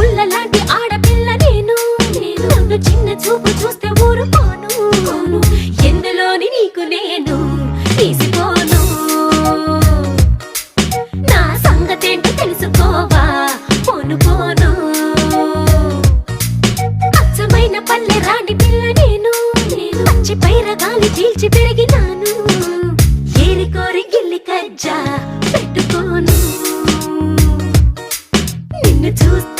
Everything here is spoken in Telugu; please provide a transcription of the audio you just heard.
పుల్ల లాంటి ఆడపిల్ల నేను. నన్ను చిన్న చూపు చూస్తే ఊరుకోను. ఎందులోని నీకు నేను తీసుకోను నా సంగతేంటో తెలుసుకోవా? కొనుకోను అచ్చమైన పల్లె రాణి పిల్ల నేను. నేను పచ్చి పైరగాలి చీల్చి పెరిగినాను. ఏరి కోరి గిల్లి కజ్జా పెట్టుకోను. నిన్ను చూస్తే